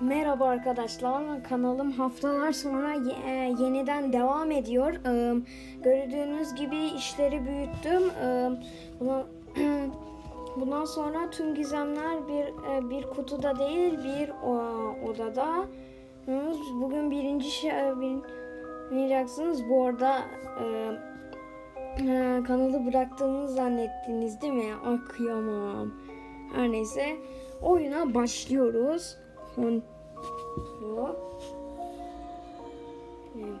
Merhaba arkadaşlar, kanalım haftalar sonra e, yeniden devam ediyor. Ee, gördüğünüz gibi işleri büyüttüm. Ee, buna- bundan sonra tüm gizemler bir e, bir kutuda değil bir o- odada. Bugün birinci şey bilmeyeceksiniz. Bu arada e, e, kanalı bıraktığımı zannettiniz değil mi? Ay kıyamam. Her neyse oyuna başlıyoruz. Hon. Evet.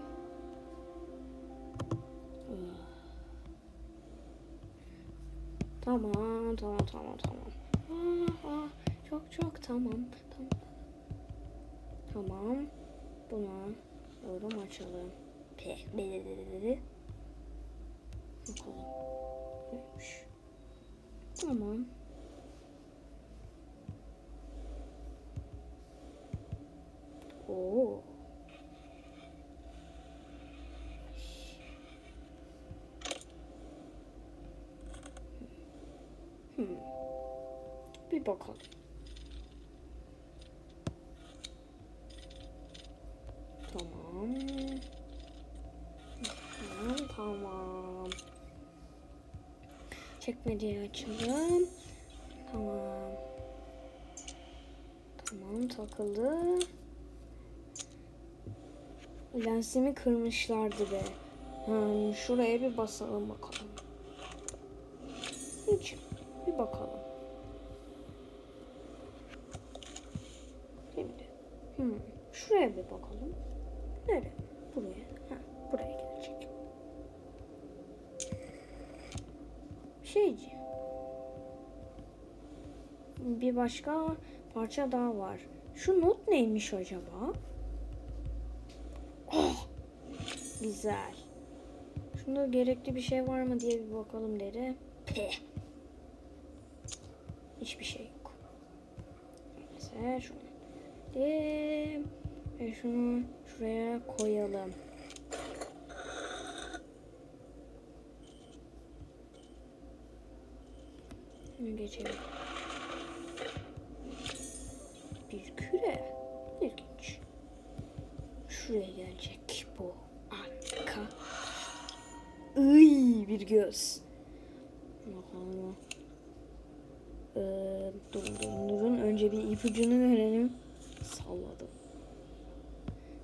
Tamam, tamam, tamam, tamam. Aa, çok çok tamam, tamam. Tamam. Buna doğru mu açalım? Belirleri. Bakalım. Neymiş? Tamam. Oo. Hmm. Bir bakalım. Tamam. Tamam, tamam. Çekmeceyi açalım. Tamam. Tamam takıldı. Lensimi kırmışlardı be. Hmm, şuraya bir basalım bakalım. Hiç. Bir bakalım. Şimdi. Hmm, şuraya bir bakalım. Nereye? Buraya. Ha, buraya gelecek. Şeyci. Bir başka parça daha var. Şu not neymiş acaba? Oh! Güzel. Şunda gerekli bir şey var mı diye bir bakalım dedi. Peh. Hiçbir şey yok. Neyse şunu. Ve şunu şuraya koyalım. Şunu geçelim. Bir küre. İlginç. Şuraya gelecek bu arka. Iy bir göz. Bakalım. Ee, durun durun durun. Önce bir ipucunu verelim. Salladım.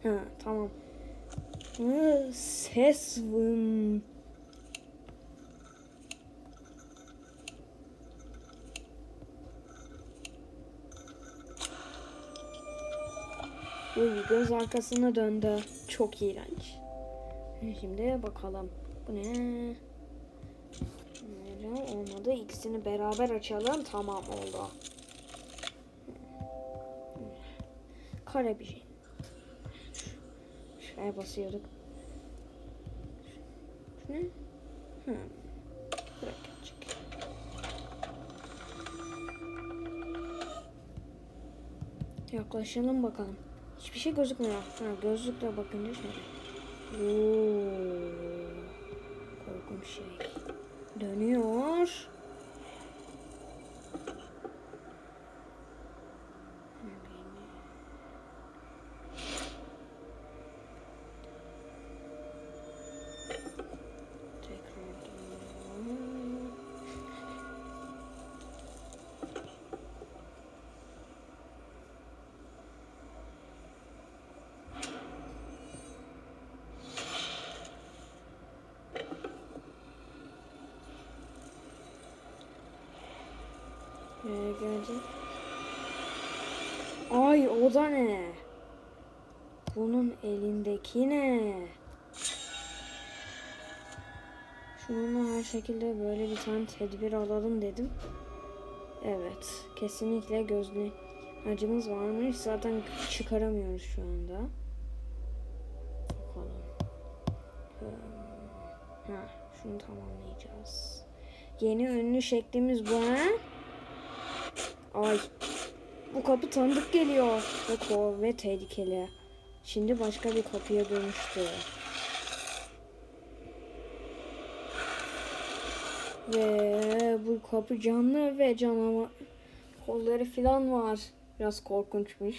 Ha tamam. Hı, ses vın. Uy göz arkasına döndü. Çok iğrenç. Şimdi bakalım. Bu ne? Olmadı. İkisini beraber açalım. Tamam oldu. Kare bir şey. Şuraya basıyorduk. Şu ne? Hı. Bırak geçecek. Yaklaşalım bakalım. Hiçbir şey gözükmüyor. Ha, gözlükle bakınca şöyle. Oo, korkunç şey. Dönüyor. Tekrar dönüyor. Nereye gelecek? Ay o da ne? Bunun elindeki ne? Şununla her şekilde böyle bir tane tedbir alalım dedim. Evet. Kesinlikle gözlü acımız varmış. Zaten çıkaramıyoruz şu anda. Bakalım. Hmm. Ha, şunu tamamlayacağız. Yeni ünlü şeklimiz bu ha? Ay. Bu kapı tanıdık geliyor. Ve kor ve tehlikeli. Şimdi başka bir kapıya dönüştü. Ve bu kapı canlı ve canavar kolları falan var. Biraz korkunçmuş.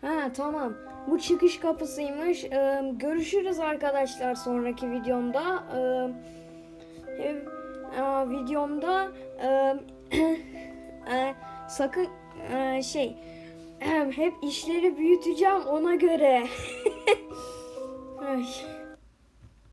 Ha tamam. Bu çıkış kapısıymış. Ee, görüşürüz arkadaşlar sonraki videomda. Ee, videomda e, sakın e, şey hep işleri büyüteceğim ona göre. Ay.